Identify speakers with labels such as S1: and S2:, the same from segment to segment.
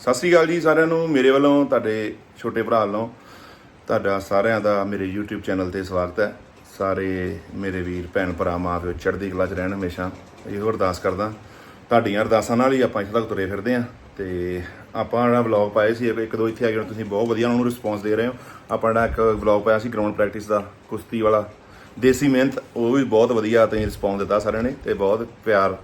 S1: ਸਤਿ ਸ੍ਰੀ ਅਕਾਲ ਜੀ ਸਾਰਿਆਂ ਨੂੰ। ਮੇਰੇ ਵੱਲੋਂ, ਤੁਹਾਡੇ ਛੋਟੇ ਭਰਾ ਵੱਲੋਂ, ਤੁਹਾਡਾ ਸਾਰਿਆਂ ਦਾ ਮੇਰੇ YouTube ਚੈਨਲ ਤੇ ਸਵਾਗਤ ਹੈ। ਸਾਰੇ ਮੇਰੇ ਵੀਰ, ਭੈਣ ਭਰਾ, ਮਾਂ ਪਿਓ ਚੜ੍ਹਦੀ ਕਲਾ 'ਚ ਰਹਿਣ ਹਮੇਸ਼ਾ। ਇਹੋ ਅਰਦਾਸ ਕਰਦਾ। ਤੁਹਾਡੀਆਂ ਅਰਦਾਸਾਂ ਨਾਲ ਹੀ ਆਪਾਂ ਇੱਥੇ ਤੱਕ ਤੁਰੇ ਫਿਰਦੇ ਆਂ ਤੇ ਆਪਾਂ ਜਿਹੜਾ ਵਲੌਗ ਪਾਏ ਸੀ, ਇੱਕ ਦੋ ਇੱਥੇ ਆ ਗਏ ਤੁਸੀਂ ਬਹੁਤ ਵਧੀਆ ਉਹਨਾਂ ਨੂੰ ਰਿਸਪੌਂਸ ਦੇ ਰਹੇ ਹੋ। ਆਪਾਂ ਜਿਹੜਾ ਇੱਕ ਵਲੌਗ ਪਾਇਆ ਸੀ ਗਰਾਊਂਡ ਪ੍ਰੈਕਟਿਸ ਦਾ, ਕੁਸ਼ਤੀ ਵਾਲਾ। ਦੇਸੀ ਮਿਹਨਤ, ਉਹ ਵੀ ਬਹੁਤ ਵਧੀਆ ਤੁਸੀਂ ਰਿਸਪੌਂਸ ਦਿੱਤਾ ਸਾਰਿਆਂ ਨੇ ਤੇ ਬਹੁਤ ਪਿਆਰ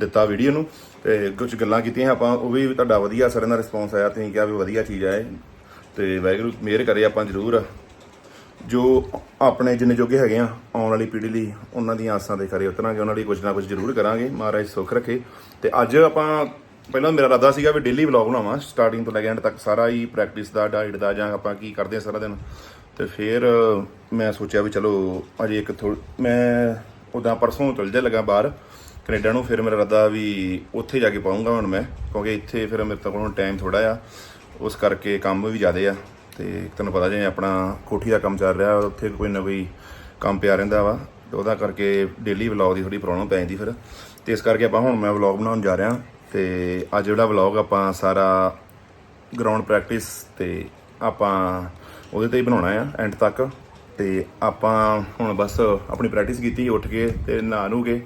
S1: ਦਿੱਤਾ ਵੀਡੀਓ ਨੂੰ। ਤੇ ਕੁਝ ਗੱਲਾਂ ਕੀਤੀਆਂ, ਆਪਾਂ ਉਹ ਵੀ ਤੁਹਾਡਾ ਵਧੀਆ ਸਾਰਿਆਂ ਦਾ ਰਿਸਪੌਂਸ ਆਇਆ, ਤੁਸੀਂ ਕਿਹਾ ਵੀ ਵਧੀਆ ਚੀਜ਼ ਆ ਇਹ। ਤੇ ਵਾਹਿਗੁਰੂ, ਮਿਹਰ ਕਰੇ ਆਪਾਂ ਜ਼ਰੂਰ। ਜੋ ਆਪਣੇ ਜਿੰਨੇ ਜੋਗੇ ਹੈਗੇ ਆ, ਆਉਣ ਵਾਲੀ ਪੀੜ੍ਹੀ ਲਈ ਉਹਨਾਂ ਦੀਆਂ ਆਸਾਂ ਦੇ ਖਰੇ ਉਤਰਾਂਗੇ, ਉਹਨਾਂ ਲਈ ਕੁਝ ਨਾ ਕੁਝ ਜ਼ਰੂਰ ਕਰਾਂਗੇ। ਮਹਾਰਾਜ ਸੁੱਖ ਰੱਖੇ। ਤੇ ਅੱਜ ਆਪਾਂ, ਪਹਿਲਾਂ ਮੇਰਾ ਇਰਾਦਾ ਸੀਗਾ ਵੀ ਡੇਲੀ ਵਲੌਗ ਬਣਾਵਾਂ ਸਟਾਰਟਿੰਗ ਤੋਂ ਲੈ ਕੇ ਐਂਡ ਤੱਕ ਸਾਰਾ ਹੀ ਪ੍ਰੈਕਟਿਸ ਦਾ ਡਾਈਟ ਦਾ, ਜਾਂ ਆਪਾਂ ਕੀ ਕਰਦੇ ਆ ਸਾਰਾ ਦਿਨ। ਤੇ ਫਿਰ ਮੈਂ ਸੋਚਿਆ ਵੀ ਚਲੋ, ਅਜੇ ਇੱਕ ਥੋੜ ਮੈਂ ਉਦਾਂ ਪਰਸੋਂ ਚਲ ਜਾ ਲੱਗਾ ਬਾਹਰ ਕੈਨੇਡਾ ਨੂੰ, ਫਿਰ ਮੇਰਾ ਇਰਾਦਾ ਵੀ ਉੱਥੇ ਜਾ ਕੇ ਪਾਉਂਗਾ ਹੁਣ ਮੈਂ, ਕਿਉਂਕਿ ਇੱਥੇ ਫਿਰ ਮੇਰੇ ਤੋਂ ਕੋਲ ਟਾਈਮ ਥੋੜਾ ਆ। ਉਸ ਕਰਕੇ ਕੰਮ ਵੀ ਜ਼ਿਆਦੇ ਆ, ਤੇ ਤੁਹਾਨੂੰ ਪਤਾ ਜੇ ਆਪਣਾ ਕੋਠੀ ਦਾ ਕੰਮ ਚੱਲ ਰਿਹਾ ਉੱਥੇ ਕੋਈ ਨਾ ਕੋਈ ਕੰਮ ਪਿਆ ਰਹਿੰਦਾ ਵਾ, ਤੇ ਉਹਦਾ ਕਰਕੇ ਡੇਲੀ ਵਲੌਗ ਦੀ ਥੋੜੀ ਪ੍ਰੋਬਲਮ ਪੈ ਜਾਂਦੀ ਫਿਰ। ਤੇ ਇਸ ਕਰਕੇ ਆਪਾਂ ਹੁਣ ਮੈਂ ਵਲੌਗ ਬਣਾਉਣ ਜਾ ਰਿਹਾ, ਤੇ ਅੱਜ ਜਿਹੜਾ ਵਲੌਗ ਆਪਾਂ ਸਾਰਾ ਗਰਾਊਂਡ ਪ੍ਰੈਕਟਿਸ ਤੇ ਆਪਾਂ ਉਹਦੇ ਤੇ ਹੀ ਬਣਾਉਣਾ ਆ ਐਂਡ ਤੱਕ। ਤੇ ਆਪਾਂ ਹੁਣ ਬਸ ਆਪਣੀ ਪ੍ਰੈਕਟਿਸ ਕੀਤੀ, ਉੱਠ ਕੇ ਤੇ ਨਹਾ ਨੂੰ ਕੇ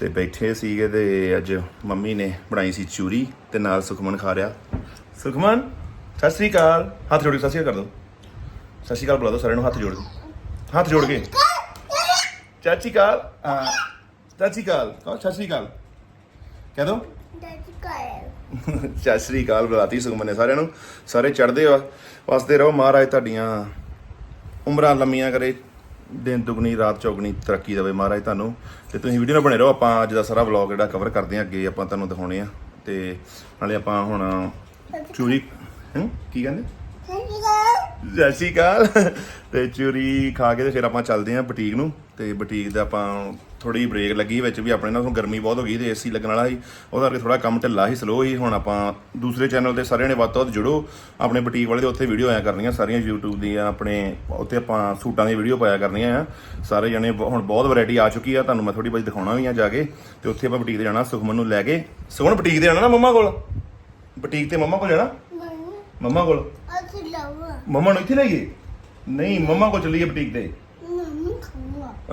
S1: ਤੇ ਬੈਠੇ ਸੀਗੇ ਤੇ ਅੱਜ ਮੰਮੀ ਨੇ ਬਣਾਈ ਸੀ ਚੂਰੀ ਤੇ ਨਾਲ ਸੁਖਮਨ ਖਾ ਰਿਹਾ। ਸੁਖਮਨ ਸਤਿ ਸ੍ਰੀ ਅਕਾਲ। ਹੱਥ ਜੋੜ ਕੇ ਸਤਿ ਸ੍ਰੀ ਅਕਾਲ ਕਰ ਦੋ। ਸਤਿ ਸ੍ਰੀ ਅਕਾਲ ਬੁਲਾ ਦੋ ਸਾਰਿਆਂ ਨੂੰ ਹੱਥ ਜੋੜ ਕੇ। ਹੱਥ ਜੋੜ ਕੇ। ਚਾਚੀ ਕਾਲ ਹਾਂ, ਚਾਚੀ ਕਾਲ ਕਹੋ ਸਤਿ ਸ੍ਰੀ ਅਕਾਲ। ਕਹਿ ਦੋ। ਸਤਿ ਸ੍ਰੀ ਅਕਾਲ ਬੁਲਾਤੀ ਸੁਖਮਨ ਨੇ ਸਾਰਿਆਂ ਨੂੰ। ਸਾਰੇ ਚੜਦੇ ਵਸਦੇ ਰਹੋ ਮਹਾਰਾਜ ਤੁਹਾਡੀਆਂ ਉਮਰਾਂ ਲੰਮੀਆਂ ਕਰੇ। ਦਿਨ ਦੁਗਣੀ, ਰਾਤ ਚੌਗਣੀ ਤਰੱਕੀ ਦੇਵੇ ਮਹਾਰਾਜ ਤੁਹਾਨੂੰ। ਤੇ ਤੁਸੀਂ ਵੀਡੀਓ ਨਾਲ ਬਣੇ ਰਹੋ, ਆਪਾਂ ਅੱਜ ਦਾ ਸਾਰਾ ਵਲੌਗ ਜਿਹੜਾ ਕਵਰ ਕਰਦੇ ਹਾਂ, ਅੱਗੇ ਆਪਾਂ ਤੁਹਾਨੂੰ ਦਿਖਾਉਣੇ ਆ। ਤੇ ਨਾਲੇ ਆਪਾਂ ਹੁਣ ਚੂਰੀ, ਹੂੰ? ਕੀ ਕਹਿੰਦੇ? ਸਤਿ ਸ਼੍ਰੀ ਅਕਾਲ ਤੇ ਚੂਰੀ ਖਾ ਕੇ ਤੇ ਫਿਰ ਆਪਾਂ ਚੱਲਦੇ ਆਂ ਬੁਟੀਕ ਨੂੰ। ਤੇ ਬੁਟੀਕ ਦਾ ਆਪਾਂ ਥੋੜੀ ਬ੍ਰੇਕ ਲੱਗੀ ਵਿੱਚ ਵੀ ਆਪਣੇ ਨਾਲ ਹੁਣ ਗਰਮੀ ਬਹੁਤ ਹੋ ਗਈ ਤੇ ਏਸੀ ਲੱਗਣ ਵਾਲਾ ਸੀ। ਉਹਦਾ ਕਰਕੇ ਥੋੜਾ ਕੰਮ ਢਿੱਲਾ ਸੀ ਸਲੋ ਸੀ। ਹੁਣ ਆਪਾਂ ਦੂਸਰੇ ਚੈਨਲ ਤੇ ਸਾਰਿਆਂ ਨੇ ਵੱਧ ਤੋਂ ਵੱਧ ਜੁੜੋ। ਆਪਣੇ ਬੁਟੀਕ ਵਾਲੇ ਦੇ ਉੱਥੇ ਵੀਡੀਓ ਆਇਆ ਕਰਨੀਆਂ ਸਾਰੀਆਂ YouTube ਦੀਆਂ ਆਪਣੇ ਉੱਥੇ ਆਪਾਂ ਸੂਟਾਂ ਦੀ ਵੀਡੀਓ ਪਾਇਆ ਕਰਨੀਆਂ ਆ। ਸਾਰੇ ਜਣੇ ਹੁਣ ਬਹੁਤ ਵੈਰਾਈਟੀ ਆ ਚੁੱਕੀ ਆ ਤੁਹਾਨੂੰ ਮੈਂ ਥੋੜੀ ਬਹੁਤੀ ਦਿਖਾਉਣਾ ਵੀ ਆ ਜਾ ਕੇ। ਤੇ ਉੱਥੇ ਆਪਾਂ ਬੁਟੀਕ ਤੇ ਜਾਣਾ ਸੁਖਮਨ ਨੂੰ ਲੈ ਕੇ। ਸੁਖਮਨ ਬੁਟੀਕ ਤੇ ਜਾਣਾ ਨਾ ਮੰਮਾ ਕੋਲ? ਬੁਟੀਕ ਤੇ ਮੰਮਾ ਕੋਲ ਜਾਣਾ? ਮੰਮਾ। ਕੋਲ? ਮੰਮਾ ਨੂੰ ਇੱਥੇ ਲੈ ਗਏ ਨਹੀਂ ਮੰਮਾ ਕੋਲ ਚੱਲੀਏ ਬੁਟੀਕ ਤੇ।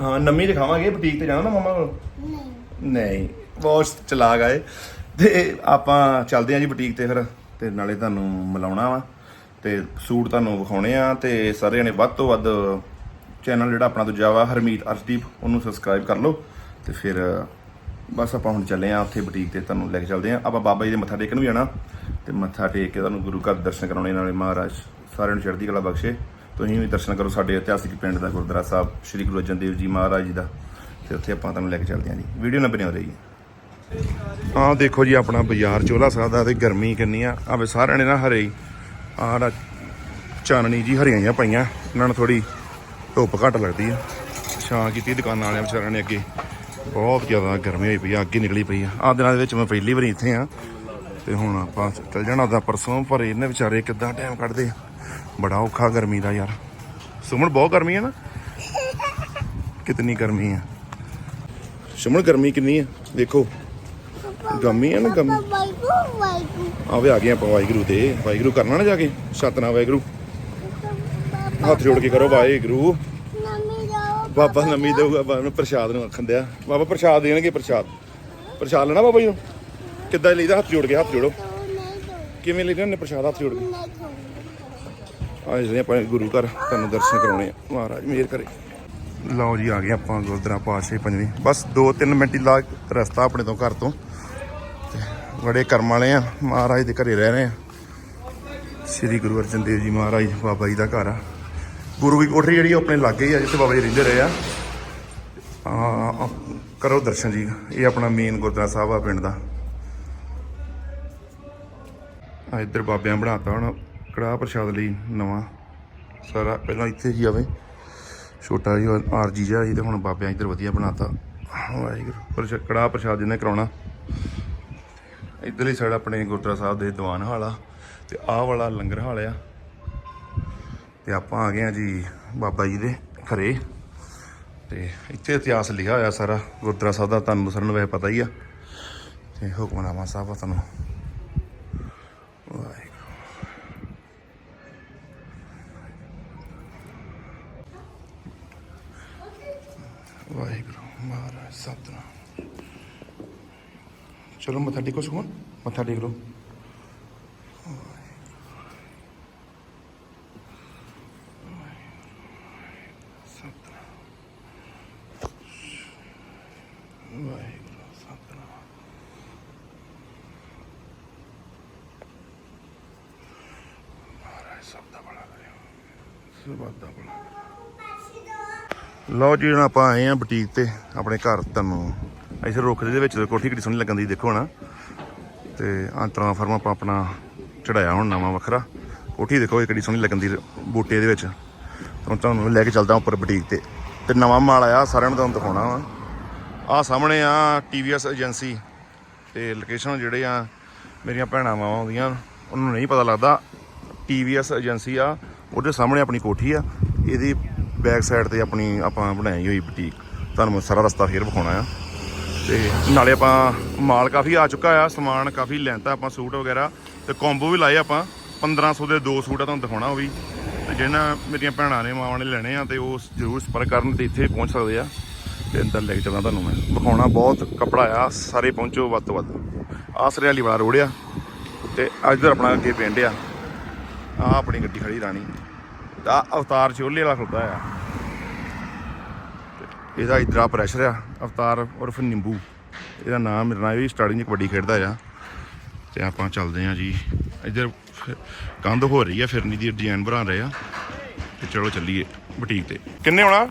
S1: ਹਾਂ, ਨੰਮੀ ਦਿਖਾਵਾਂਗੇ, ਬੁਟੀਕ ਤੇ ਜਾਣਾ ਨਾ ਮੰਮਾ ਕੋਲ? ਨਹੀਂ। ਬਹੁਤ ਚਲਾਕ ਆਏ ਤੇ ਆਪਾਂ ਚੱਲਦੇ ਆਂ ਜੀ ਬੁਟੀਕ ਤੇ ਫਿਰ, ਤੇ ਨਾਲੇ ਤੁਹਾਨੂੰ ਮਿਲਾਉਣਾ ਵਾ। ਤੇ ਸੂਟ ਤੁਹਾਨੂੰ ਵਿਖਾਉਣੇ ਆ, ਤੇ ਸਾਰੇ ਜਣੇ ਵੱਧ ਤੋਂ ਵੱਧ ਚੈਨਲ ਜਿਹੜਾ ਆਪਣਾ ਦੂਜਾ ਵਾ, ਹਰਮੀਤ ਅਰਸ਼ਦੀਪ, ਉਹਨੂੰ ਸਬਸਕ੍ਰਾਈਬ ਕਰ ਲਓ। ਤੇ ਫਿਰ, ਬਸ ਆਪਾਂ ਹੁਣ ਚੱਲੇ ਆ ਉੱਥੇ ਬੁਟੀਕ ਤੇ, ਤੁਹਾਨੂੰ ਲੈ ਕੇ ਚੱਲਦੇ ਆ। ਆਪਾਂ ਬਾਬਾ ਜੀ ਦੇ ਮੱਥਾ ਟੇਕਣ ਵੀ ਜਾਣਾ। ਤੇ ਮੱਥਾ ਟੇਕ ਕੇ ਤੁਹਾਨੂੰ ਗੁਰੂ ਘਰ ਦੇ ਦਰਸ਼ਨ ਕਰਾਉਣੇ, ਨਾਲੇ ਮਹਾਰਾਜ ਸਾਰਿਆਂ ਨੂੰ ਚੜ੍ਹਦੀ ਕਲਾ ਬਖਸ਼ੇ। ਤੁਸੀਂ ਵੀ ਦਰਸ਼ਨ ਕਰੋ ਸਾਡੇ ਇਤਿਹਾਸਿਕ ਪਿੰਡ ਦਾ ਗੁਰਦੁਆਰਾ ਸਾਹਿਬ, ਸ੍ਰੀ ਗੁਰੂ ਅਰਜਨ ਦੇਵ ਜੀ ਮਹਾਰਾਜ ਜੀ ਦਾ। ਤੇ ਉੱਥੇ ਆਪਾਂ ਤੁਹਾਨੂੰ ਲੈ ਕੇ ਚੱਲਦੇ ਹਾਂ ਜੀ। ਵੀਡੀਓ ਨਾ ਬਣਿਓ ਰਹੀ ਆਹ ਦੇਖੋ ਜੀ, ਆਪਣਾ ਬਾਜ਼ਾਰ ਚੋਲਾ ਸਾਹਿਬ ਦਾ ਤੇ ਗਰਮੀ ਕਿੰਨੀ ਆ। ਆਵੇ ਸਾਰਿਆਂ ਨੇ ਨਾ ਹਰੇ ਆਹ ਚਾਨਣੀ ਜੀ ਹਰੀਆਂ ਜਿਹੀਆਂ ਪਈਆਂ। ਇਹਨਾਂ ਨੂੰ ਥੋੜੀ ਧੁੱਪ ਘੱਟ ਲੱਗਦੀ ਆ। ਛਾਂ ਕੀਤੀ ਦੁਕਾਨਾਂ ਵਾਲਿਆਂ ਵਿਚਾਰਿਆਂ ਨੇ ਅੱਗੇ। ਬਹੁਤ ਜ਼ਿਆਦਾ ਗਰਮੀ ਹੋਈ ਪਈ ਆ, ਅੱਗੇ ਨਿਕਲੀ ਪਈ ਆ। ਆਹ ਦਿਨਾਂ ਦੇ ਵਿੱਚ ਮੈਂ ਪਹਿਲੀ ਵਾਰੀ ਇੱਥੇ ਆ। ਤੇ ਹੁਣ ਆਪਾਂ ਚੱਲ ਜਾਣਾ, ਉਹਦਾ ਪਰਸੋਂ, ਪਰ ਇਹਨੇ ਵਿਚਾਰੇ ਕਿੱਦਾਂ ਟਾਈਮ ਕੱਢਦੇ ਆ। ਬੜਾ ਔਖਾ ਗਰਮੀ ਦਾ ਯਾਰ। ਸੁਮਨ ਬਹੁਤ ਗਰਮੀ ਆ ਨਾ? ਕਿਤਨੀ ਗਰਮੀ ਆ ਸੁਮਨ ਗਰਮੀ ਕਿੰਨੀ ਆ ਦੇਖੋ। ਗਰਮੀ ਆ ਨਾ ਗਰਮੀ। ਆਵੇ ਆ ਗਏ ਆਪਾਂ ਵਾਹਿਗੁਰੂ ਤੇ। ਵਾਹਿਗੁਰੂ ਕਰਨਾ ਨਾ ਜਾ ਕੇ? ਸਤਨਾਮ ਵਾਹਿਗੁਰੂ। ਹੱਥ ਜੋੜ ਕੇ ਕਰੋ ਵਾਹਿਗੁਰੂ। ਬਾਬਾ ਨਮੀ ਦੇਊਗਾ ਬਾਬਾ ਨੂੰ ਪ੍ਰਸ਼ਾਦ ਨੂੰ ਆਖਣ ਦਿਆ। ਬਾਬਾ ਪ੍ਰਸ਼ਾਦ ਦੇਣਗੇ ਪ੍ਰਸ਼ਾਦ। ਪ੍ਰਸ਼ਾਦ ਲੈਣਾ ਬਾਬਾ ਜੀ ਨੂੰ? ਕਿੱਦਾਂ ਲਈਦਾ ਹੱਥ ਜੋੜ ਕੇ ਹੱਥ ਜੋੜੋ। ਕਿਵੇਂ ਲੈਣਾ ਨੇ ਪ੍ਰਸ਼ਾਦ? ਹੱਥ ਜੋੜ ਕੇ। ਆ ਜੀ ਆਪਾਂ ਗੁਰੂ ਘਰ, ਤੁਹਾਨੂੰ ਦਰਸ਼ਨ ਕਰਾਉਣੇ ਆ। ਮਹਾਰਾਜ ਮਿਹਰ ਕਰੇ। ਲਓ ਜੀ, ਆ ਗਏ ਆਪਾਂ ਗੁਰਦੁਆਰਾ ਪਾਸ਼ੇ ਪੰਜਵੀਂ। ਬਸ 2-3 ਮਿੰਟ ਲਾ ਰਸਤਾ ਆਪਣੇ ਤੋਂ ਘਰ ਤੋਂ। ਬੜੇ ਕਰਮ ਵਾਲੇ ਆ। ਮਹਾਰਾਜ ਦੇ ਘਰੇ ਰਹਿ ਰਹੇ ਆ। ਸ੍ਰੀ ਗੁਰੂ ਅਰਜਨ ਦੇਵ ਜੀ ਮਹਾਰਾਜ ਬਾਬਾ ਜੀ ਦਾ ਘਰ ਆ। ਗੁਰੂ ਦੀ ਕੋਠਰੀ ਜਿਹੜੀ ਉਹ ਆਪਣੇ ਲਾਗੇ ਹੀ ਆ, ਜਿੱਥੇ ਬਾਬਾ ਜੀ ਰਹਿੰਦੇ ਰਹੇ ਆ। ਆ ਕਰੋ ਦਰਸ਼ਨ ਜੀ। ਇਹ ਆਪਣਾ ਮੇਨ ਗੁਰਦੁਆਰਾ ਸਾਹਿਬ ਆ, ਪਿੰਡ ਦਾ। ਆ ਇੱਧਰ ਬਾਬਿਆਂ ਬਣਾਤਾ ਹੁਣ। ਕੜਾਹ ਪ੍ਰਸ਼ਾਦ ਲਈ ਨਵਾਂ ਸਾਰਾ। ਪਹਿਲਾਂ ਇੱਥੇ ਹੀ ਆਵੇ। ਛੋਟਾ ਜਿਹਾ ਆਰਜੀ ਜਿਹਾ ਸੀ ਤੇ ਹੁਣ ਬਾਬਿਆਂ ਇੱਧਰ ਵਧੀਆ ਬਣਾਤਾ। ਵਾਹਿਗੁਰੂ। ਪਰ ਕੜਾਹ ਪ੍ਰਸ਼ਾਦ ਜਿਹਨੇ ਕਰਾਉਣਾ। ਇੱਧਰਲੀ ਸਾਈਡ ਆਪਣੇ ਗੁਰਦੁਆਰਾ ਸਾਹਿਬ ਦੇ ਦੀਵਾਨ ਹਾਲ ਆ ਤੇ ਆਹ ਵਾਲਾ ਲੰਗਰ ਹਾਲ ਆ। ਤੇ ਆਪਾਂ ਆ ਗਏ ਆ ਜੀ ਬਾਬਾ ਜੀ ਦੇ ਘਰੇ। ਤੇ ਇੱਥੇ ਇਤਿਹਾਸ ਲਿਖਿਆ ਹੋਇਆ ਸਾਰਾ। ਗੁਰਦੁਆਰਾ ਸਾਹਿਬ ਦਾ ਤੁਹਾਨੂੰ ਸਾਰਿਆਂ ਨੂੰ ਵੈਸੇ ਪਤਾ ਹੀ ਆ। ਤੇ ਹੁਕਮਨਾਮਾ ਸਾਹਿਬ ਆ ਤੁਹਾਨੂੰ ਵਾਹਿਗੁਰੂ ਵਾਹਿਗੁਰੂ ਮਹਾਰਾਜ ਸਤਨਾਮ ਚਲੋ, ਮੱਥਾ ਟੇਕੋ ਸੁਖਮਨ ਮੱਥਾ ਟੇਕ ਲਓ। ਲਓ ਜੀ, ਹੁਣ ਆਪਾਂ ਆਏ ਆ ਬੁਟੀਕ ਤੇ, ਆਪਣੇ ਘਰ ਤੁਹਾਨੂੰ। ਇੱਥੇ ਰੁੱਖ ਦੇ ਵਿੱਚ ਕੋਠੀ ਕਿੱਡੀ ਸੋਹਣੀ ਲੱਗਣ ਦੀ ਦੇਖੋ ਨਾ ਤੇ ਆਹ ਟ੍ਰਾਂਸਫਾਰਮ ਆਪਾਂ ਆਪਣਾ ਚੜਾਇਆ ਹੁਣ ਨਵਾਂ ਵੱਖਰਾ। ਕੋਠੀ ਦੇਖੋ, ਇਹ ਕਿੱਡੀ ਸੋਹਣੀ ਲੱਗਣ ਦੀ ਬੂਟੇ ਦੇ ਵਿੱਚ। ਹੁਣ ਤੁਹਾਨੂੰ ਲੈ ਕੇ ਚੱਲਦਾ ਉੱਪਰ ਬੁਟੀਕ ਤੇ। ਤੇ ਨਵਾਂ ਮਾਲ ਆਇਆ, ਸਾਰਿਆਂ ਨੂੰ ਤੁਹਾਨੂੰ ਦਿਖਾਉਣਾ ਵਾ। ਆ ਸਾਹਮਣੇ ਆ TVS ਏਜੰਸੀ ਤੇ ਲੋਕੇਸ਼ਨ ਜਿਹੜੇ ਆ, ਮੇਰੀਆਂ ਭੈਣਾਂ ਮਾਵਾਂ ਆਉਂਦੀਆਂ, ਉਹਨਾਂ ਨੂੰ ਨਹੀਂ ਪਤਾ ਲੱਗਦਾ। TVS ਏਜੰਸੀ ਆ, ਉਹਦੇ ਸਾਹਮਣੇ ਆਪਣੀ ਕੋਠੀ ਆ। ਇਹਦੀ ਬੈਕ ਸਾਈਡ ਤੇ ਆਪਣੀ ਆਪਾਂ ਬਣਾਈ ਹੋਈ ਬੁਟੀਕ। ਤੁਹਾਨੂੰ ਸਾਰਾ ਰਸਤਾ ਫੇਰ ਵਿਖਾਉਣਾ ਆ। ਤੇ ਨਾਲੇ ਆਪਾਂ ਮਾਲ ਕਾਫੀ ਆ ਚੁੱਕਾ ਆ, ਸਮਾਨ ਕਾਫੀ ਲੈਂਦਾ ਆਪਾਂ, ਸੂਟ ਵਗੈਰਾ। ਤੇ ਕੰਬੋ ਵੀ ਲਾਏ ਆਪਾਂ 1500 ਦੇ ਦੋ ਸੂਟ ਆ ਤੁਹਾਨੂੰ ਦਿਖਾਉਣਾ ਉਹ ਵੀ। ਤੇ ਜਿਹਨਾਂ ਮੇਰੀਆਂ ਭੈਣਾਂ ਨੇ, ਮਾਵਾਂ ਨੇ ਲੈਣੇ ਆ, ਤੇ ਉਹ ਜ਼ਰੂਰ ਸੰਪਰਕ ਕਰਨ ਤੇ ਇੱਥੇ ਪਹੁੰਚ ਸਕਦੇ ਆ। ਤੇ ਅੰਦਰ ਲੈ ਕੇ ਚੱਲਾਂ ਤੁਹਾਨੂੰ ਮੈਂ। ਵਿਖਾਉਣਾ ਬਹੁਤ ਕੱਪੜਾ ਆ, ਸਾਰੇ ਪਹੁੰਚੋ ਵੱਧ ਤੋਂ ਵੱਧ। ਆਸਰੇ ਵਾਲੀ ਵਾਲਾ ਰੋੜ ਆ, ਤੇ ਇੱਧਰ ਆਪਣਾ ਅੱਗੇ ਪਿੰਡ ਆ। ਆ ਆਪਣੀ ਗੱਡੀ ਖੜੀ ਰਾਣੀ। ਆ ਅਵਤਾਰ ਚੋਲੇ ਵਾਲਾ ਖੁੱਦਾ ਆ। ਇਹਦਾ ਇਧਰਾ ਪ੍ਰੈਸ਼ਰ ਆ ਅਵਤਾਰ ਉਰਫ ਨਿੰਬੂ। ਇਹਦਾ ਨਾਮ ਮੇਰੇ ਨਾਲ ਵੀ ਸਟਾਰਟਿੰਗ 'ਚ ਕਬੱਡੀ ਖੇਡਦਾ ਆ। ਤੇ ਆਪਾਂ ਚੱਲਦੇ ਆ ਜੀ। ਇੱਧਰ ਫਿਰ ਕੰਧ ਹੋ ਰਹੀ ਆ ਫਿਰਨੀ ਦੀ ਡਿਜ਼ਾਈਨ ਬਣਾ ਰਹੇ ਆ। ਤੇ ਚਲੋ ਚੱਲੀਏ ਬੁਟੀਕ ਤੇ। ਕਿੰਨੇ ਆਉਣਾ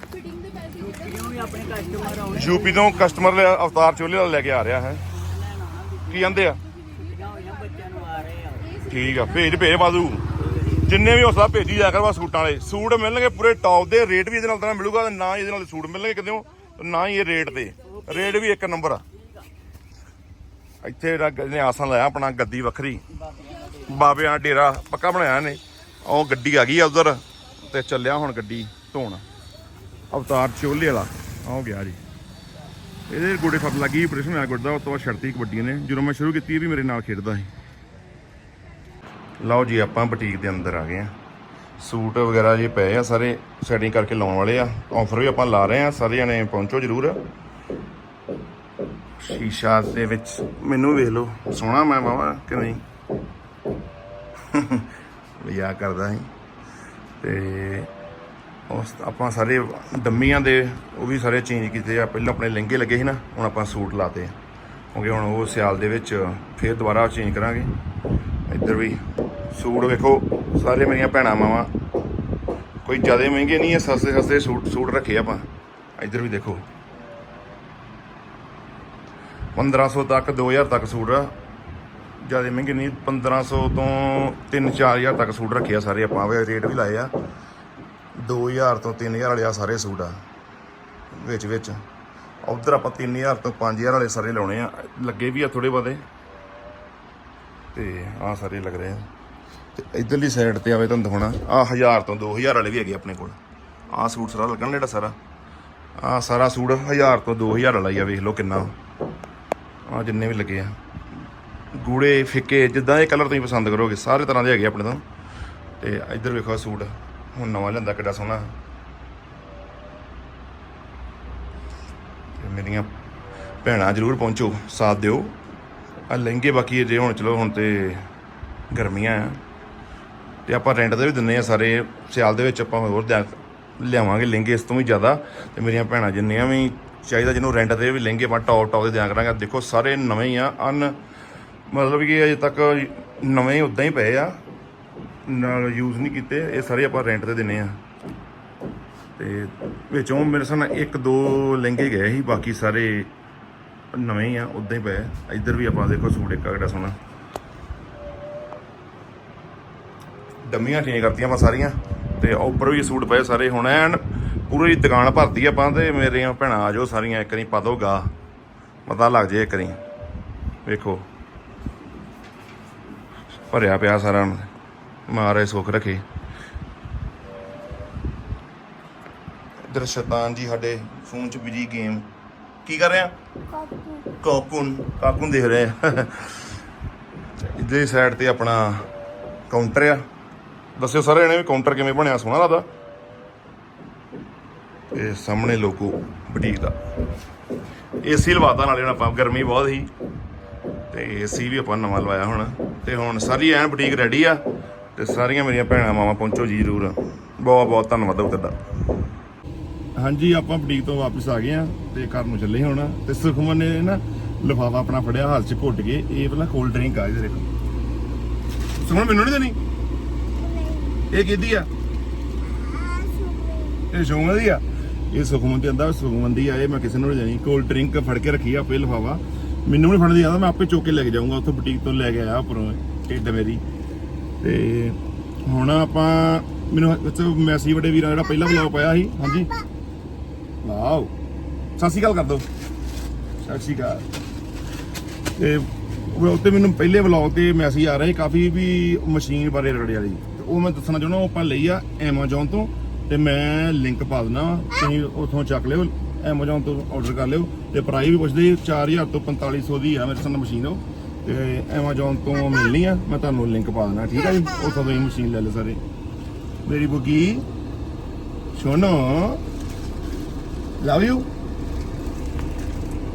S1: ਯੂਪੀ ਤੋਂ ਕਸਟਮਰ ਅਵਤਾਰ ਚੋਲੇ ਵਾਲਾ ਲੈ ਕੇ ਆ ਰਿਹਾ ਹੈ। ਕੀ ਕਹਿੰਦੇ ਆ? ਠੀਕ ਆ ਭੇਜ ਭੇਜ ਬਾਦੂ। ਜਿੰਨੇ ਵੀ ਹੌਸਲਾ ਭੇਜੀ ਜਾ ਕਰ ਵਾ ਸੂਟਾਂ ਵਾਲੇ। ਸੂਟ ਮਿਲਣਗੇ ਪੂਰੇ ਟੌਪ ਦੇ ਰੇਟ ਵੀ ਇਹਦੇ ਨਾਲ ਤਾਂ ਮਿਲੂਗਾ, ਤੇ ਨਾ ਇਹਦੇ ਨਾਲ ਸੂਟ ਮਿਲਣਗੇ ਕਿਤੇ ਨਾ ਹੀ ਇਹ ਰੇਟ ਤੇ। ਰੇਟ ਵੀ ਇੱਕ ਨੰਬਰ ਆ। ਇੱਥੇ ਜਿਹੜਾ ਨੇ ਇਹਨੇ ਆਸਣ ਲਾਇਆ ਆਪਣਾ ਗੱਦੀ ਵੱਖਰੀ। ਬਾਬਿਆਂ ਦਾ ਡੇਰਾ ਪੱਕਾ ਬਣਾਇਆ ਨੇ ਉਹ ਗੱਡੀ ਆ ਗਈ ਆ ਉਧਰ, ਤੇ ਚੱਲਿਆ ਹੁਣ ਗੱਡੀ ਧੋਣ। ਅਵਤਾਰ ਚੋਲੇ ਵਾਲਾ ਆਹ ਗਿਆ ਜੀ। ਇਹਦੇ ਗੋਡੇ ਫੱਟ ਲੱਗੀ ਆਪਰੇਸ਼ਨ ਹੋਇਆ ਗੁੱਡਾ ਉਸ ਤੋਂ ਬਾਅਦ ਛੜਤੀ ਕਬੱਡੀ ਨੇ ਜਦੋਂ ਮੈਂ ਸ਼ੁਰੂ ਕੀਤੀ, ਇਹ ਵੀ ਮੇਰੇ ਨਾਲ ਖੇਡਦਾ ਸੀ। ਲਓ ਜੀ, ਆਪਾਂ ਬੁਟੀਕ ਦੇ ਅੰਦਰ ਆ ਗਏ ਆ ਸੂਟ ਵਗੈਰਾ ਜੇ ਪਏ ਆ, ਸਾਰੇ ਸੈਟਿੰਗ ਕਰਕੇ ਲਾਉਣ ਵਾਲੇ ਆ। ਆਫਰ ਵੀ ਆਪਾਂ ਲਾ ਰਹੇ ਆ ਸਾਰੇ ਜਣੇ ਪਹੁੰਚੋ ਜਰੂਰ। ਸ਼ੀਸ਼ਾ ਦੇ ਵਿੱਚ ਮੈਨੂੰ ਵੇਖ ਲਓ, ਸੋਹਣਾ ਮੈਂ ਬਾਵਾ ਕਿ ਨਹੀਂ? ਵਿਆਹ ਕਰਦਾ ਸੀ। ਤੇ ਉਸ ਆਪਾਂ ਸਾਰੇ ਡੰਮੀਆਂ ਦੇ, ਉਹ ਵੀ ਸਾਰੇ ਚੇਂਜ ਕੀਤੇ ਆ। ਪਹਿਲਾਂ ਆਪਣੇ ਲਹਿੰਗੇ ਲੱਗੇ ਸੀ ਨਾ, ਹੁਣ ਆਪਾਂ ਸੂਟ ਲਾਤੇ ਕਿਉਂਕਿ ਹੁਣ ਉਹ ਸਿਆਲ ਦੇ ਵਿੱਚ ਫੇਰ ਦੁਬਾਰਾ ਚੇਂਜ ਕਰਾਂਗੇ। ਇੱਧਰ ਵੀ ਸੂਟ ਵੇਖੋ, ਸਾਰੇ ਮੇਰੀਆਂ ਭੈਣਾਂ ਮਾਵਾਂ। ਕੋਈ ਜ਼ਿਆਦਾ ਮਹਿੰਗੇ ਨਹੀਂ ਹੈ, ਸਸਤੇ ਸਸਤੇ ਸੂਟ ਸੂਟ ਰੱਖੇ ਆਪਾਂ। ਇੱਧਰ ਵੀ ਦੇਖੋ। 1500 ਤੱਕ 2000 ਤੱਕ ਸੂਟ ਆ। ਜ਼ਿਆਦਾ ਮਹਿੰਗੇ ਨਹੀਂ 1500 ਤੋਂ 3-4000 ਤੱਕ ਸੂਟ ਰੱਖੇ ਆ ਸਾਰੇ ਆਪਾਂ। ਵੇ ਰੇਟ ਵੀ ਲਾਏ ਆ। 2000 ਤੋਂ 3000 ਵਾਲੇ ਆ ਸਾਰੇ ਸੂਟ ਆ। ਵਿੱਚ ਵਿੱਚ। ਉਧਰ ਆਪਾਂ 3000 ਤੋਂ 5000 ਵਾਲੇ ਸਾਰੇ ਲਾਉਣੇ ਆ। ਲੱਗੇ ਵੀ ਆ ਥੋੜੇ ਬਹੁਤੇ। ਤੇ ਆ ਸਾਰੇ ਲੱਗ ਰਹੇ ਆ। ਤੇ ਇਧਰਲੀ ਸਾਈਡ ਤੇ ਆਵੇ ਤੁਹਾਨੂੰ ਦਿਖਾਉਣਾ ਆ 1000 ਤੋਂ 2000 ਵਾਲੇ ਵੀ ਹੈਗੇ ਆਪਣੇ ਕੋਲ। ਆ ਸੂਟ ਸਾਰਾ ਲੱਗਣ ਜਿਹੜਾ ਸਾਰਾ। ਆ ਸਾਰਾ ਸੂਟ 1000 ਤੋਂ 2000 ਵਾਲਾ ਹੀ ਆ, ਵੇਖ ਲਓ ਕਿੰਨਾ। ਆ ਜਿੰਨੇ ਵੀ ਲੱਗੇ ਆ। ਗੂੜੇ, ਫਿੱਕੇ, ਜਿੱਦਾਂ ਇਹ ਕਲਰ ਤੁਸੀਂ ਪਸੰਦ ਕਰੋਗੇ, ਸਾਰੇ ਤਰ੍ਹਾਂ ਦੇ ਹੈਗੇ ਆਪਣੇ ਤੋਂ। ਤੇ ਇੱਧਰ ਵੇਖੋ ਸੂਟ। ਹੁਣ ਨਵਾਂ ਲੈਂਦਾ ਕਿੱਡਾ ਸੋਹਣਾ। ਤੇ ਮੇਰੀਆਂ ਭੈਣਾਂ ਜਰੂਰ ਪਹੁੰਚੋ, ਸਾਥ ਦਿਓ। ਆ ਲਹਿੰਗੇ ਬਾਕੀ ਜੇ ਹੁਣ ਚਲੋ ਹੁਣ ਤੇ ਗਰਮੀਆਂ ਆ। ਤੇ ਆਪਾਂ ਰੈਂਟ ਤੇ ਵੀ ਦਿੰਨੇ ਆ ਸਾਰੇ। ਸਿਆਲ ਦੇ ਵਿੱਚ ਆਪਾਂ ਹੋਰ ਦਿਆ- ਲਿਆਵਾਂਗੇ ਲਹਿੰਗੇ ਇਸ ਤੋਂ ਵੀ ਜ਼ਿਆਦਾ। ਤੇ ਮੇਰੀਆਂ ਭੈਣਾਂ ਜਿੰਨੀਆਂ ਵੀ ਚਾਹੀਦਾ ਜਿਹਨੂੰ ਰੈਂਟ ਤੇ ਵੀ ਲਹਿੰਗੇ ਆਪਾਂ ਟੌਪ ਟੌਪ ਦੇ ਦਿਆਂ ਕਰਾਂਗੇ। ਦੇਖੋ ਸਾਰੇ ਨਵੇਂ ਹੀ ਆ, ਅਨ ਮਤਲਬ ਕਿ ਅਜੇ ਤੱਕ ਨਵੇਂ ਹੀ ਉਦਾਂ ਹੀ ਪਏ ਆ। ਨਾਲ ਯੂਜ਼ ਨਹੀਂ ਕੀਤੇ, ਇਹ ਸਾਰੇ ਆਪਾਂ ਰੈਂਟ ਤੇ ਦਿੰਨੇ ਆ। ਤੇ ਵਿੱਚੋਂ ਮੇਰੇ ਸਾਹਮਣੇ ਇੱਕ ਦੋ ਲਹਿੰਗੇ ਗਏ ਸੀ, ਬਾਕੀ ਸਾਰੇ ਨਵੇਂ ਆ, ਉਦਾਂ ਹੀ ਪਏ ਇੱਧਰ ਵੀ ਆਪਾਂ ਦੇਖੋ ਸੂਟ ਇੱਕ ਕਿਹੜਾ ਸੋਹਣਾ। ਡੰਮੀਆਂ ਠੀਕ ਕਰਤੀਆਂ ਆਪਾਂ ਸਾਰੀਆਂ। ਤੇ ਉੱਪਰ ਵੀ ਸੂਟ ਪਏ ਸਾਰੇ ਹੁਣ ਐਨ ਪੂਰੀ ਦੁਕਾਨ ਭਰਤੀ ਆਪਾਂ ਤੇ ਮੇਰੀਆਂ ਭੈਣਾਂ ਆ ਜਾਓ ਸਾਰੀਆਂ, ਇੱਕ ਵਾਰੀ ਪਾ ਦੋ ਪਤਾ ਲੱਗ ਜੇ ਇੱਕ ਵਾਰੀ ਵੇਖੋ। ਭਰਿਆ ਪਿਆ ਸਾਰਾ ਮਾਰੇ ਸੁੱਖ ਰੱਖੇ। ਇਧਰ ਸ਼ੈਤਾਨ ਜੀ ਸਾਡੇ ਫੋਨ 'ਚ ਬਿਜ਼ੀ ਗੇਮ ਕੀ ਕਰ ਰਿਹਾ? ਕਾਕੂਨ ਕਾਕੂਨ ਦੇਖ ਰਹੇ। ਆ ਇਧਰ ਸਾਈਡ ਤੇ ਆਪਣਾ ਕਾਊਂਟਰ ਆ। ਦੱਸਿਓ ਸਾਰੇ ਜਣੇ ਵੀ ਕਾਊਂਟਰ ਕਿਵੇਂ ਬਣਿਆ? ਸੋਹਣਾ ਲੱਗਦਾ। ਤੇ ਸਾਹਮਣੇ ਲੋਕੋ ਬੁਟੀਕ ਦਾ। ਏਸੀ ਲਵਾਤਾ ਨਾਲੇ ਹੁਣ ਆਪਾਂ, ਗਰਮੀ ਬਹੁਤ ਸੀ। ਤੇ ਏਸੀ ਵੀ ਆਪਾਂ ਨਵਾਂ ਲਵਾਇਆ ਹੁਣ। ਤੇ ਹੁਣ ਸਾਰੀ ਐਨ ਬੁਟੀਕ ਰੈਡੀ ਆ। ਤੇ ਸਾਰੀਆਂ ਮੇਰੀਆਂ ਭੈਣਾਂ ਮਾਵਾਂ ਪਹੁੰਚੋ ਜੀ ਜ਼ਰੂਰ। ਬਹੁਤ ਬਹੁਤ ਧੰਨਵਾਦ ਹੋ ਤੁਹਾਡਾ। ਹਾਂਜੀ ਆਪਾਂ ਬੁਟੀਕ ਤੋਂ ਵਾਪਸ ਆ ਗਏ ਆ ਤੇ ਘਰ ਨੂੰ ਚੱਲੇ ਹੁਣ। ਤੇ ਸੁਖਮਨ ਨੇ ਨਾ ਲਿਫਾਫਾ ਆਪਣਾ ਫੜਿਆ ਹੱਥ 'ਚ ਘੁੱਟ ਕੇ ਇਹ ਪਹਿਲਾਂ ਕੋਲਡ ਡਰਿੰਕ ਆ ਇਹਦੇ ਦੇਖੋ ਸੁਖਮਨ ਮੈਨੂੰ ਨਹੀਂ ਦੇਣੀ? ਇਹ ਕਿਹਦੀ ਆ? ਇਹ ਸੁਖਮਨ ਦੀ ਆ? ਇਹ ਸੁਖਮਨ ਦੀ ਆਂਦਾ ਸੁਖਮਨ ਦੀ ਆ ਇਹ ਮੈਂ ਕਿਸੇ ਨੂੰ ਨਹੀਂ ਦੇਣੀ। ਕੋਲਡ ਡਰਿੰਕ ਫੜ ਕੇ ਰੱਖੀ ਆ ਆਪੇ ਲਿਫਾਫਾ। ਮੈਨੂੰ ਨਹੀਂ ਫੜਨ ਦੀ ਆਦਾ ਮੈਂ ਆਪੇ ਚੁੱਕ ਕੇ ਲੈ ਕੇ ਜਾਊਂਗਾ। ਉੱਥੋਂ ਬੁਟੀਕ ਤੋਂ ਲੈ ਕੇ ਆਇਆ ਉੱਪਰੋਂ ਢਿੱਡ ਮੇਰੀ। ਤੇ ਹੁਣ ਆਪਾਂ ਮੈਨੂੰ ਉੱਥੇ ਮੈਸੇਜ ਵੱਡੇ ਵੀਰਾਂ ਜਿਹੜਾ ਪਹਿਲਾ ਵਲੌਗ ਪਾਇਆ ਸੀ ਹਾਂਜੀ? ਵਾਓ ਸਤਿ ਸ਼੍ਰੀ ਅਕਾਲ ਕਰ ਦੋ। ਸਤਿ ਸ਼੍ਰੀ ਅਕਾਲ। ਤੇ ਉਹ ਉੱਤੇ ਮੈਨੂੰ ਪਹਿਲੇ ਵਲੌਗ ਤੇ ਮੈਸੇਜ ਆ ਰਿਹਾ ਕਾਫੀ ਵੀ ਮਸ਼ੀਨ ਬਾਰੇ ਰਗੜੇ ਵਾਲੀ ਤੇ ਉਹ ਮੈਂ ਦੱਸਣਾ ਚਾਹੁੰਦਾ ਉਹ ਆਪਾਂ ਲਈ ਆ Amazon ਤੋਂ ਤੇ ਮੈਂ ਲਿੰਕ ਪਾ ਦਿੰਦਾ ਵਾਂ, ਤੁਸੀਂ ਉੱਥੋਂ ਚੱਕ ਲਿਓ Amazon ਤੋਂ ਆਰਡਰ ਕਰ ਲਿਓ ਤੇ ਪ੍ਰਾਈਸ ਵੀ ਪੁੱਛਦੇ 4000 ਤੋਂ 4500 ਦੀ ਆ ਮੇਰੇ ਸਾਹਮਣੇ ਮਸ਼ੀਨ ਉਹ। ਤੇ Amazon ਤੋਂ ਮਿਲਣੀ ਆ ਮੈਂ ਤੁਹਾਨੂੰ ਲਿੰਕ ਪਾ ਦਿੰਦਾ ਠੀਕ ਆ ਜੀ? ਉੱਥੋਂ ਤੁਸੀਂ ਮਸ਼ੀਨ ਲੈ ਲਓ ਸਾਰੇ। ਮੇਰੀ ਬੁਗੀ ਸੋਨੋ ਲਵ ਯੂ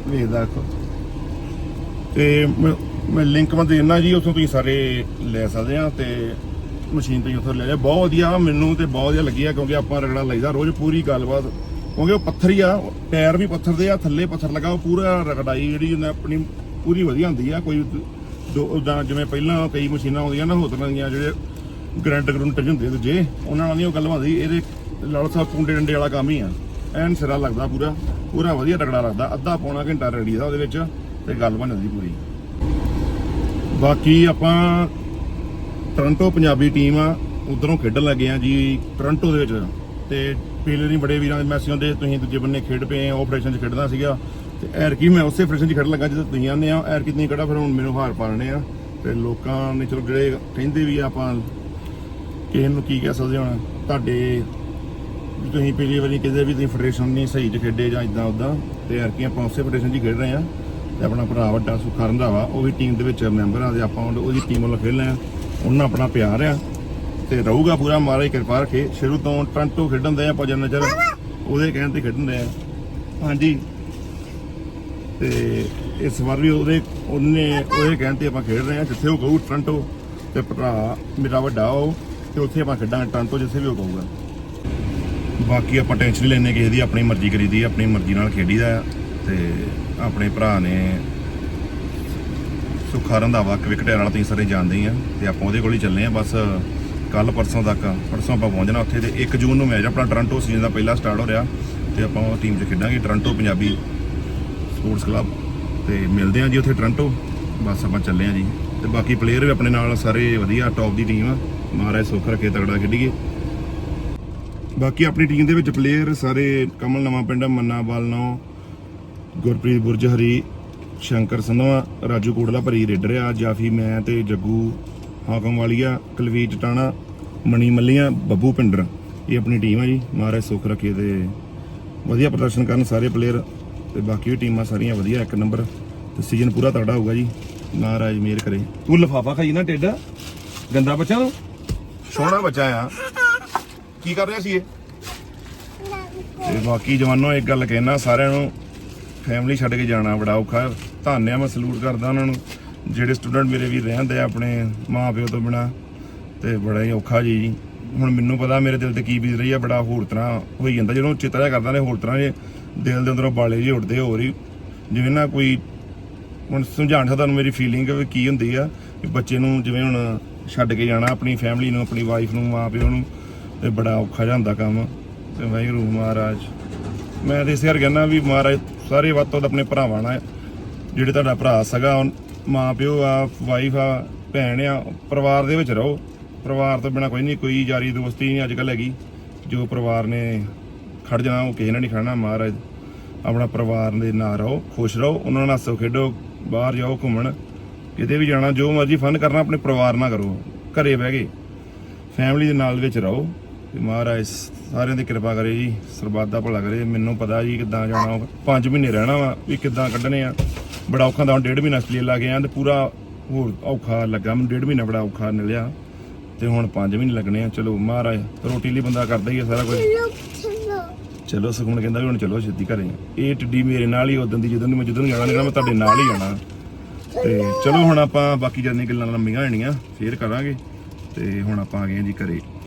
S1: ਵੇਖਦਾ ਦੇਖੋ ਤੇ ਮੈਂ ਮੈਂ ਲਿੰਕ ਮੈਂ ਦੇਣਾ ਜੀ, ਉੱਥੋਂ ਤੁਸੀਂ ਸਾਰੇ ਲੈ ਸਕਦੇ ਆ ਤੇ ਮਸ਼ੀਨ ਤੁਸੀਂ ਹੀ ਉੱਥੋਂ ਲੈ ਲਿਆ ਬਹੁਤ ਵਧੀਆ, ਮੈਨੂੰ ਤੇ ਬਹੁਤ ਵਧੀਆ ਲੱਗੀ ਆ, ਕਿਉਂਕਿ ਆਪਾਂ ਰਗੜਾ ਲਈਦਾ ਰੋਜ਼ ਪੂਰੀ ਗੱਲਬਾਤ। ਕਿਉਂਕਿ ਉਹ ਪੱਥਰ ਹੀ ਆ ਟਾਇਰ ਵੀ ਪੱਥਰ ਦੇ ਆ, ਥੱਲੇ ਪੱਥਰ ਲੱਗਾ, ਉਹ ਪੂਰਾ ਰਗੜਾਈ ਜਿਹੜੀ ਉਹਨੇ ਆਪਣੀ ਪੂਰੀ ਵਧੀਆ ਹੁੰਦੀ ਆ, ਕੋਈ ਦੋ ਉਦਾਂ ਜਿਵੇਂ ਪਹਿਲਾਂ ਕਈ ਮਸ਼ੀਨਾਂ ਆਉਂਦੀਆਂ ਨਾ, ਹੋਰ ਦੀਆਂ ਜਿਹੜੇ ਗਰੰਟ ਗਰੰਟ ਹੁੰਦੇ ਦੂਜੇ, ਉਹਨਾਂ ਨਾਲ ਨਹੀਂ ਉਹ ਗੱਲ ਬਣਦੀ ਇਹਦੇ ਲਾਲ ਸਾਹਿਬ ਕੁੰਡੇ ਡੰਡੇ ਵਾਲਾ ਕੰਮ ਹੀ ਆ। ਐਨ ਸਿਰਾ ਲੱਗਦਾ ਪੂਰਾ ਪੂਰਾ ਵਧੀਆ ਰਗੜਾ ਲੱਗਦਾ, ਅੱਧਾ ਪੌਣਾ ਘੰਟਾ ਰਗੜੀ ਦਾ ਉਹਦੇ ਵਿੱਚ ਤੇ ਗੱਲ ਬਣ ਜਾਂਦੀ ਪੂਰੀ। ਬਾਕੀ ਆਪਾਂ ਟੋਰਾਂਟੋ ਪੰਜਾਬੀ ਟੀਮ ਆ, ਉਧਰੋਂ ਖੇਡਣ ਲੱਗੇ ਆ ਜੀ ਟੋਰਾਂਟੋ ਦੇ ਵਿੱਚ ਤੇ ਪਹਿਲੇ ਨਹੀਂ ਬੜੇ ਵੀਰਾਂ ਦੇ ਮੈਸੇਜ ਹੁੰਦੇ ਤੁਸੀਂ ਦੂਜੇ ਬੰਨੇ ਖੇਡ ਪਏ ਆ ਆਪਰੇਸ਼ਨ 'ਚ ਖੇਡਦਾ ਸੀਗਾ। ਤੇ ਐਰਕੀ ਮੈਂ ਉਸੇ ਆਪਰੇਸ਼ਨ 'ਚ ਖੇਡਣ ਲੱਗਾ ਜਦੋਂ ਤੁਸੀਂ ਆਉਂਦੇ ਆ ਐਰਕੀ ਨਹੀਂ ਕਿਹੜਾ ਫਿਰ ਹੁਣ ਮੈਨੂੰ ਹਾਰ ਪਾਣੇ ਆ। ਤੇ ਲੋਕਾਂ ਨੇ ਚਲੋ ਜਿਹੜੇ ਕਹਿੰਦੇ ਵੀ ਆ ਆਪਾਂ ਕਿਸੇ ਨੂੰ ਕੀ ਕਹਿ ਸਕਦੇ ਹੁਣ, ਤੁਹਾਡੇ ਵੀ ਤੁਸੀਂ ਪਿਛਲੀ ਵਾਰੀ ਕਿਸੇ ਵੀ ਤੁਸੀਂ ਫੈਡਰੇਸ਼ਨ ਨਹੀਂ ਸਹੀ ਚ ਖੇਡੇ ਜਾਂ ਇਦਾਂ ਉਦਾਂ ਤੇ ਐਰਕੀ ਆਪਾਂ ਉਸੇ ਫੈਡਰੇਸ਼ਨ 'ਚ ਹੀ ਖੇਡ ਰਹੇ ਆ ਤੇ ਆਪਣਾ ਭਰਾ ਵੱਡਾ ਸੁਖਾ ਰੰਧਾਵਾ ਉਹ ਵੀ ਟੀਮ ਦੇ ਵਿੱਚ ਮੈਂਬਰ ਆ ਤੇ ਆਪਾਂ ਉਹਦੇ- ਉਹਦੀ ਟੀਮ ਵੱਲੋਂ ਖੇਡ ਰਹੇ ਆ ਉਹਨਾਂ ਆਪਣਾ ਪਿਆਰ ਆ ਤੇ ਰਹੂਗਾ ਪੂਰਾ ਮਹਾਰਾਜ ਕਿਰਪਾ ਰੱਖੇ। ਸ਼ੁਰੂ ਤੋਂ ਟਰੰਟੋ ਖੇਡਣ ਦੇ ਆਪਾਂ ਜਨ ਨਜ਼ਰ ਉਹਦੇ ਕਹਿਣ ਤੇ ਖੇਡਣ ਦੇ ਆ। ਹਾਂਜੀ। ਤੇ ਇਸ ਵਾਰ ਵੀ ਉਹਦੇ, ਉਹਨੇ ਉਹਦੇ ਕਹਿਣ ਤੇ ਆਪਾਂ ਖੇਡ ਰਹੇ ਆ ਜਿੱਥੇ ਉਹ ਕਹੂ ਟਰੰਟੋ ਤੇ ਭਰਾ ਮੇਰਾ ਵੱਡਾ ਉਹ, ਤੇ ਉੱਥੇ ਆਪਾਂ ਖੇਡਾਂਗੇ ਟਰੰਟੋ ਜਿੱਥੇ ਵੀ ਉਹ ਕਹੂਗਾ। ਬਾਕੀ ਆਪਾਂ ਟੈਨਸ਼ਨ ਨਹੀਂ ਲੈਣੇ ਕਿਸੇ ਦੀ ਆਪਣੀ ਮਰਜ਼ੀ ਕਰੀਦੀ ਆ, ਆਪਣੀ ਮਰਜ਼ੀ ਨਾਲ ਖੇਡੀਦਾ ਆ। ਤੇ ਆਪਣੇ ਭਰਾ ਨੇ ਸੁਖਾ ਰੰਧਾਵਾ ਕ੍ਰਿਕਟ ਨਾਲ ਤੁਸੀਂ ਸਾਰੇ ਜਾਣਦੇ ਹੀ ਆ। ਤੇ ਆਪਾਂ ਉਹਦੇ ਕੋਲ ਹੀ ਚੱਲੇ ਆ ਬਸ ਕੱਲ ਪਰਸੋਂ ਤੱਕ ਪਰਸੋਂ ਆਪਾਂ ਪਹੁੰਚਣਾ ਉੱਥੇ ਤੇ 1 ਜੂਨ ਨੂੰ ਮੈਚ ਆਪਣਾ ਟੋਰਾਂਟੋ ਸੀਜ਼ਨ ਦਾ ਪਹਿਲਾ ਸਟਾਰਟ ਹੋ ਰਿਹਾ। ਤੇ ਆਪਾਂ ਉਹ ਟੀਮ 'ਚ ਖੇਡਾਂਗੇ ਟੋਰਾਂਟੋ ਪੰਜਾਬੀ ਸਪੋਰਟਸ ਕਲੱਬ ਤੇ ਮਿਲਦੇ ਆ ਜੀ ਉੱਥੇ ਟੋਰਾਂਟੋ ਬਸ ਆਪਾਂ ਚੱਲੇ ਆ ਜੀ। ਤੇ ਬਾਕੀ ਪਲੇਅਰ ਵੀ ਆਪਣੇ ਨਾਲ ਸਾਰੇ ਵਧੀਆ ਟੌਪ ਦੀ ਟੀਮ ਆ। ਮਹਾਰਾਜ ਸੁੱਖ ਰੱਖੇ ਤਗੜਾ ਖੇਡੀਏ। ਬਾਕੀ ਆਪਣੀ ਟੀਮ ਦੇ ਵਿੱਚ ਪਲੇਅਰ ਸਾਰੇ ਕਮਲ ਨਵਾਂ ਪਿੰਡ, ਮੰਨਾ ਬਾਲਨੋ ਗੁਰਪ੍ਰੀਤ ਬੁਰਜ ਹਰੀ ਸ਼ੰਕਰ ਸੰਧਵਾ, ਰਾਜੂ ਕੋਟਲਾ ਭਰੀ ਰੇਡਰ ਆ ਜਾਫੀ ਮੈਂ ਤੇ ਜੱਗੂ ਹਾਕਮ ਵਾਲੀਆ ਕੁਲਵੀਰ ਟਾਣਾ ਮਣੀ ਮੱਲੀਆਂ, ਬੱਬੂ ਪਿੰਡਰ। ਇਹ ਆਪਣੀ ਟੀਮ ਆ ਜੀ, ਮਹਾਰਾਜ ਸੁੱਖ ਰੱਖੇ ਤੇ ਵਧੀਆ ਪ੍ਰਦਰਸ਼ਨ ਕਰਨ ਸਾਰੇ ਪਲੇਅਰ ਤੇ ਬਾਕੀ ਵੀ ਟੀਮਾਂ ਸਾਰੀਆਂ ਵਧੀਆ, ਇੱਕ ਨੰਬਰ ਤੇ ਸੀਜ਼ਨ ਪੂਰਾ ਤੁਹਾਡਾ ਹੋਊਗਾ ਜੀ। ਮਹਾਰਾਜ ਮਿਹਰ ਕਰੇ। ਤੂੰ ਲਫਾਫਾ ਖਾਈ ਨਾ ਟੇਡਾ ਗੰਦਾ ਬੱਚਾ ਤੂੰ? ਸੋਹਣਾ ਬੱਚਾ ਆ। ਕੀ ਕਰ ਰਿਹਾ ਸੀ ਇਹ? ਤੇ ਬਾਕੀ ਜਵਾਨੋ, ਇੱਕ ਗੱਲ ਕਹਿਣਾ, ਸਾਰਿਆਂ ਨੂੰ ਫੈਮਿਲੀ ਛੱਡ ਕੇ ਜਾਣਾ ਬੜਾ ਔਖਾ। ਧੰਨਿਆ ਮੈਂ ਸਲੂਟ ਕਰਦਾ ਉਹਨਾਂ ਨੂੰ। ਜਿਹੜੇ ਸਟੂਡੈਂਟ ਮੇਰੇ ਵੀ ਰਹਿੰਦੇ ਆ, ਆਪਣੇ ਮਾਪਿਓ ਤੋਂ ਬਿਨਾ, ਤੇ ਬੜਾ ਹੀ ਔਖਾ ਜੀ। ਹੁਣ ਮੈਨੂੰ ਪਤਾ, ਮੇਰੇ ਦਿਲ ਤੇ ਕੀ ਬੀਤ ਰਹੀ ਆ, ਬੜਾ ਹੋਰ ਤਰ੍ਹਾਂ ਹੋਈ ਜਾਂਦਾ। ਜਦੋਂ ਚਿੱਤਰਾ ਜਿਹਾ ਕਰਦਾ ਨੇ, ਹੋਰ ਤਰ੍ਹਾਂ ਜੇ ਦਿਲ ਦੇ ਅੰਦਰੋਂ ਬਾਲੇ ਜਿਹੇ ਉੱਠਦੇ ਹੋਰ ਹੀ। ਜਿਵੇਂ ਨਾ ਕੋਈ, ਹੁਣ ਸਮਝਾਣ ਤੁਹਾਨੂੰ ਮੇਰੀ ਫੀਲਿੰਗ ਵੀ ਕੀ ਹੁੰਦੀ ਆ ਬੱਚੇ ਨੂੰ ਜਿਵੇਂ ਹੁਣ ਛੱਡ ਕੇ ਜਾਣਾ, ਆਪਣੀ ਫੈਮਿਲੀ ਨੂੰ, ਆਪਣੀ ਵਾਈਫ ਨੂੰ ਮਾਂ ਪਿਓ ਨੂੰ ਤੇ ਬੜਾ ਔਖਾ ਜਿਹਾ ਹੁੰਦਾ ਕੰਮ। ਤੇ ਵਾਹਿਗੁਰੂ ਮਹਾਰਾਜ, ਮੈਂ ਤੇ ਇਸ ਕਰਕੇ ਕਹਿੰਦਾ ਵੀ ਮਹਾਰਾਜ, ਸਾਰੇ ਵੱਧ ਤੋਂ ਵੱਧ ਆਪਣੇ ਭਰਾਵਾਂ ਨਾਲ, ਜਿਹੜੇ ਤੁਹਾਡਾ ਭਰਾ ਸਗਾ ਮਾਂ ਪਿਓ ਆ ਵਾਈਫ ਆ, ਭੈਣ ਆ, ਪਰਿਵਾਰ ਦੇ ਵਿੱਚ ਰਹੋ। ਪਰਿਵਾਰ ਤੋਂ ਬਿਨਾ ਕੋਈ ਨਹੀਂ, ਕੋਈ ਯਾਰੀ ਦੋਸਤੀ ਨਹੀਂ ਅੱਜ ਕੱਲ ਹੈਗੀ। ਜੋ ਪਰਿਵਾਰ ਨੇ ਖੜ ਜਾਣਾ, ਉਹ ਕਿਸੇ ਨਾਲ ਨਹੀਂ ਖੜਨਾ ਮਹਾਰਾਜ। ਆਪਣਾ ਪਰਿਵਾਰ ਦੇ ਨਾਲ ਰਹੋ, ਖੁਸ਼ ਰਹੋ, ਉਹਨਾਂ ਨਾਲ ਹੱਸੋ ਖੇਡੋ, ਬਾਹਰ ਜਾਓ ਘੁੰਮਣ, ਕਿਤੇ ਵੀ ਜਾਣਾ, ਜੋ ਮਰਜ਼ੀ ਫਨ ਕਰਨਾ, ਆਪਣੇ ਪਰਿਵਾਰ ਨਾਲ ਕਰੋ। ਘਰੇ ਬਹਿ ਕੇ ਫੈਮਿਲੀ ਦੇ ਨਾਲ ਵਿੱਚ ਰਹੋ। ਤੇ ਮਹਾਰਾਜ, ਸਾਰਿਆਂ ਦੀ ਕਿਰਪਾ ਕਰੇ ਜੀ, ਸਰਬੱਤ ਦਾ ਭਲਾ ਕਰੇ। ਮੈਨੂੰ ਪਤਾ ਜੀ ਕਿੱਦਾਂ ਜਾਣਾ 5 ਮਹੀਨੇ ਰਹਿਣਾ ਵਾ ਵੀ ਕਿੱਦਾਂ ਕੱਢਣੇ ਆ। ਬੜਾ ਔਖਾ ਦਾ ਹੁਣ ਡੇਢ ਮਹੀਨਾ ਆਸਟ੍ਰੇਲੀਆ ਲਾ ਗਿਆ ਤੇ ਪੂਰਾ ਹੋਰ ਔਖਾ ਲੱਗਾ। ਮੈਨੂੰ ਡੇਢ ਮਹੀਨਾ ਬੜਾ ਔਖਾ ਨਿਕਲਿਆ। ਤੇ ਹੁਣ 5 ਮਹੀਨੇ ਲੱਗਣੇ ਆ। ਚਲੋ ਮਹਾਰਾਜ, ਰੋਟੀ ਲਈ ਬੰਦਾ ਕਰਦਾ ਹੀ ਆ ਸਾਰਾ ਕੁਝ। ਚਲੋ ਸੁਖਮਨ ਕਹਿੰਦਾ ਵੀ ਹੁਣ ਚਲੋ ਛੇਤੀ ਘਰੇ ਇਹ ਟਿੱਡੀ ਮੇਰੇ ਨਾਲ ਹੀ ਉਦੋਂ ਦੀ ਜਦੋਂ ਦੀ ਮੈਂ ਜਦੋਂ ਜਾਣਾ ਨਿਕਲਣਾ ਮੈਂ ਤੁਹਾਡੇ ਨਾਲ ਹੀ ਜਾਣਾ ਤੇ ਚਲੋ ਹੁਣ ਆਪਾਂ ਬਾਕੀ ਜਾਂਦੀਆਂ ਗੱਲਾਂ ਲੰਮੀਆਂ ਹੋਣੀਆਂ, ਫੇਰ ਕਰਾਂਗੇ। ਤੇ ਹੁਣ ਆਪਾਂ ਆ ਗਏ ਜੀ ਘਰੇ।